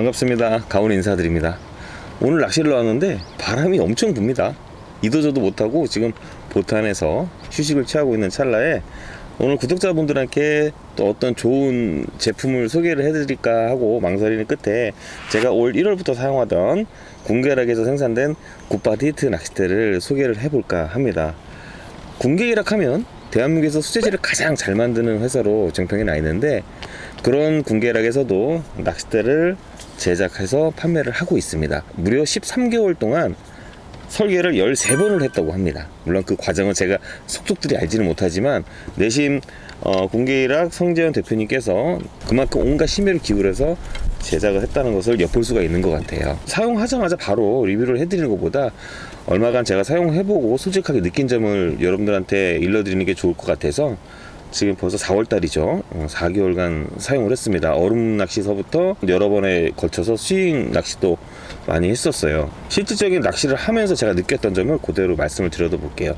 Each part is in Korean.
반갑습니다. 가온 인사드립니다. 오늘 낚시를 나왔는데 바람이 엄청 붑니다. 이도저도 못하고 지금 보탄에서 휴식을 취하고 있는 찰나에 오늘 구독자분들께 또 어떤 좋은 제품을 소개를 해드릴까 하고 망설이는 끝에 제가 올 1월부터 사용하던 군계락에서 생산된 굿바디 히트 낚싯대를 소개를 해볼까 합니다. 군계이락 하면 대한민국에서 수제지를 가장 잘 만드는 회사로 정평이 나 있는데 그런 군계락에서도 낚싯대를 제작해서 판매를 하고 있습니다. 무려 13개월 동안 설계를 13번을 했다고 합니다. 물론 그 과정은 제가 속속들이 알지는 못하지만 내심 어, 공개일학 성재현 대표님께서 그만큼 온갖 심혈을 기울여서 제작을 했다는 것을 엿볼 수가 있는 것 같아요. 사용하자마자 바로 리뷰를 해드리는 것보다 얼마간 제가 사용해보고 솔직하게 느낀 점을 여러분들한테 일러드리는 게 좋을 것 같아서 지금 벌써 4월달이죠. 4개월간 사용을 했습니다. 얼음 낚시서부터 여러 번에 걸쳐서 스윙 낚시도 많이 했었어요. 실질적인 낚시를 하면서 제가 느꼈던 점을 그대로 말씀을 드려도 볼게요.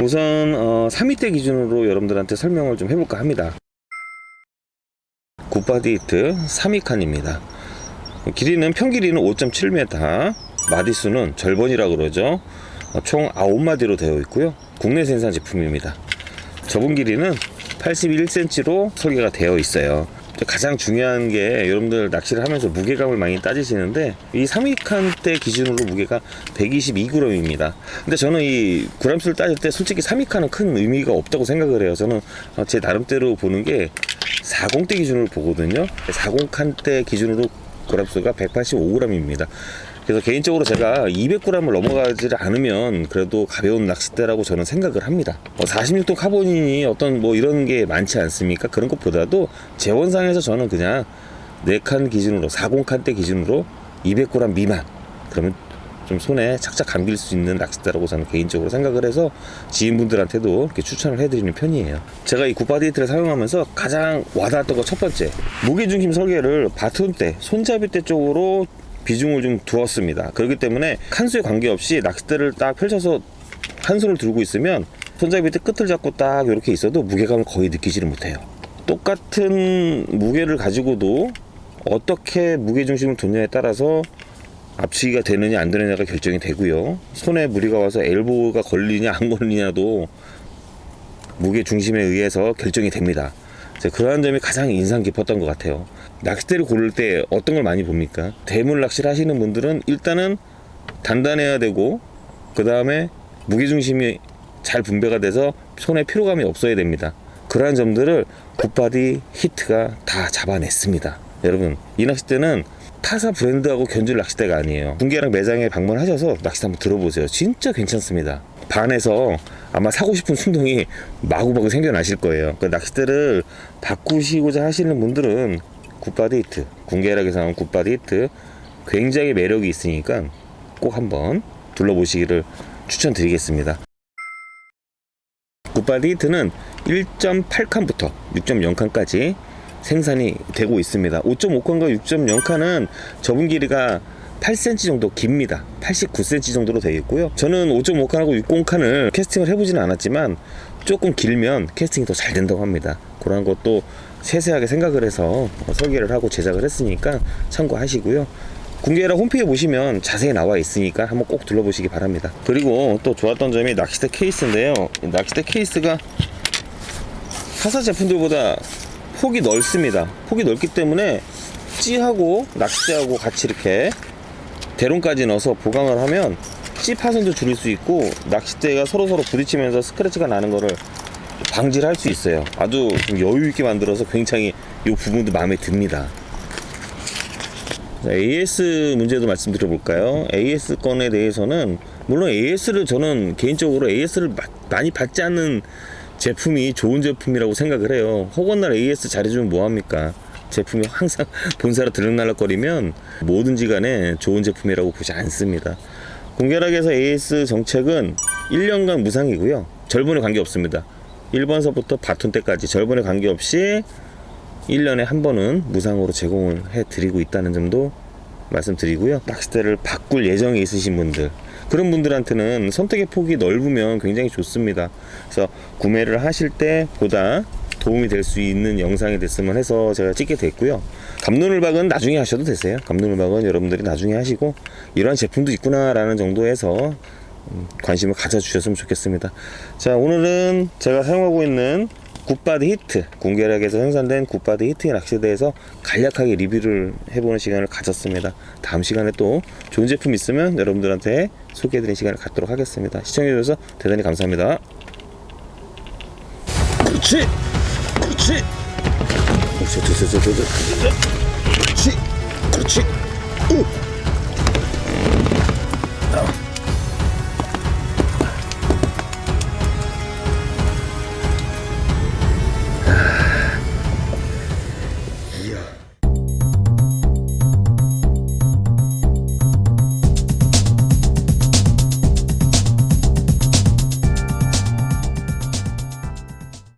우선 어, 3위대 기준으로 여러분들한테 설명을 좀 해볼까 합니다. 굿바디 히트 3위칸입니다. 길이는 평길이는 5.7m, 마디수는 절번이라 그러죠. 어, 총 9마디로 되어 있고요. 국내 생산 제품입니다. 접은 길이는 81cm로 설계가 되어 있어요. 가장 중요한 게 여러분들 낚시를 하면서 무게감을 많이 따지시는데 이 3위칸 때 기준으로 무게가 122g입니다. 근데 저는 이 g수를 따질 때 솔직히 3위칸은 큰 의미가 없다고 생각을 해요. 저는 어, 제 나름대로 보는 게 40대 기준으로 보거든요. 40칸 때 기준으로 g수가 185g입니다. 그래서 개인적으로 제가 200g을 넘어가지 않으면 그래도 가벼운 낚싯대라고 저는 생각을 합니다. 46도 카본이 어떤 뭐 이런 게 많지 않습니까? 그런 것보다도 재원상에서 저는 그냥 4칸 기준으로 40칸 대 기준으로 200g 미만 그러면 좀 손에 착착 감길 수 있는 낚싯대라고 저는 개인적으로 생각을 해서 지인분들한테도 이렇게 추천을 해드리는 편이에요. 제가 이 굿바디히트를 사용하면서 가장 와닿았던 거 첫 번째 무게중심 설계를 바톤대, 손잡이 대 쪽으로 비중을 좀 두었습니다. 그렇기 때문에 칸수에 관계없이 낚싯대를 딱 펼쳐서 한 손을 들고 있으면 손잡이 때 끝을 잡고 딱 이렇게 있어도 무게감을 거의 느끼지를 못해요. 똑같은 무게를 가지고도 어떻게 무게 중심을 뒀냐에 따라서 압축이가 되느냐 안 되느냐가 결정이 되고요. 손에 무리가 와서 엘보가 걸리냐 안 걸리냐도 무게 중심에 의해서 결정이 됩니다. 그러한 점이 가장 인상 깊었던 것 같아요. 낚싯대를 고를 때 어떤 걸 많이 봅니까? 대물 낚시를 하시는 분들은 일단은 단단해야 되고 그 다음에 무게중심이 잘 분배가 돼서 손에 피로감이 없어야 됩니다. 그러한 점들을 굿바디 히트가 다 잡아냈습니다. 여러분 이 낚싯대는 타사 브랜드하고 견줄 낚싯대가 아니에요. 군계랑 매장에 방문하셔서 낚싯대 한번 들어보세요. 진짜 괜찮습니다. 반해서 아마 사고 싶은 충동이 마구마구 생겨나실 거예요. 그 낚싯대를 바꾸시고자 하시는 분들은 굿바디 히트, 군계락에서 나온 굿바디 히트 굉장히 매력이 있으니까 꼭 한번 둘러보시기를 추천드리겠습니다. 굿바디 히트는 1.8칸부터 6.0칸까지 생산이 되고 있습니다. 5.5칸과 6.0칸은 접은 길이가 8cm 정도 깁니다. 89cm 정도로 되어 있고요. 저는 5.5칸하고 60칸을 캐스팅을 해보지는 않았지만 조금 길면 캐스팅이 더 잘 된다고 합니다. 그런 것도 세세하게 생각을 해서 설계를 하고 제작을 했으니까 참고하시고요. 군계라 홈페이지 보시면 자세히 나와 있으니까 한번 꼭 둘러보시기 바랍니다. 그리고 또 좋았던 점이 낚싯대 케이스인데요. 이 낚싯대 케이스가 타사 제품들보다 폭이 넓습니다. 폭이 넓기 때문에 찌하고 낚싯대하고 같이 이렇게 대롱까지 넣어서 보강을 하면 찌 파손도 줄일 수 있고 낚싯대가 서로서로 부딪히면서 스크래치가 나는 거를 방지를 할 수 있어요. 아주 좀 여유 있게 만들어서 굉장히 이 부분도 마음에 듭니다. 자, AS 문제도 말씀드려 볼까요? AS 건에 대해서는 물론 AS를 저는 개인적으로 AS를 많이 받지 않는 제품이 좋은 제품이라고 생각을 해요. 허건날 AS 잘해주면 뭐합니까? 제품이 항상 본사로 들락날락거리면 뭐든지 간에 좋은 제품이라고 보지 않습니다. 공결하게서 AS 정책은 1년간 무상이고요. 절본에 관계없습니다. 1번서부터 바톤 때까지 절본에 관계없이 1년에 한 번은 무상으로 제공을 해 드리고 있다는 점도 말씀드리고요. 낚싯대를 바꿀 예정이 있으신 분들 그런 분들한테는 선택의 폭이 넓으면 굉장히 좋습니다. 그래서 구매를 하실 때 보다 도움이 될 수 있는 영상이 됐으면 해서 제가 찍게 됐고요. 감눈을박은 나중에 하셔도 되세요. 감눈을박은 여러분들이 나중에 하시고 이러한 제품도 있구나라는 정도에서 음, 관심을 가져주셨으면 좋겠습니다. 자 오늘은 제가 사용하고 있는 굿바디 히트 공개락에서 생산된 굿바디 히트의 낚시대에서 간략하게 리뷰를 해보는 시간을 가졌습니다. 다음 시간에 또 좋은 제품 있으면 여러분들한테 소개해드리는 시간을 갖도록 하겠습니다. 시청해주셔서 대단히 감사합니다. 그렇지, 그렇지, 그렇지, 그렇지, 그렇지, 그렇지, 그렇지. 우.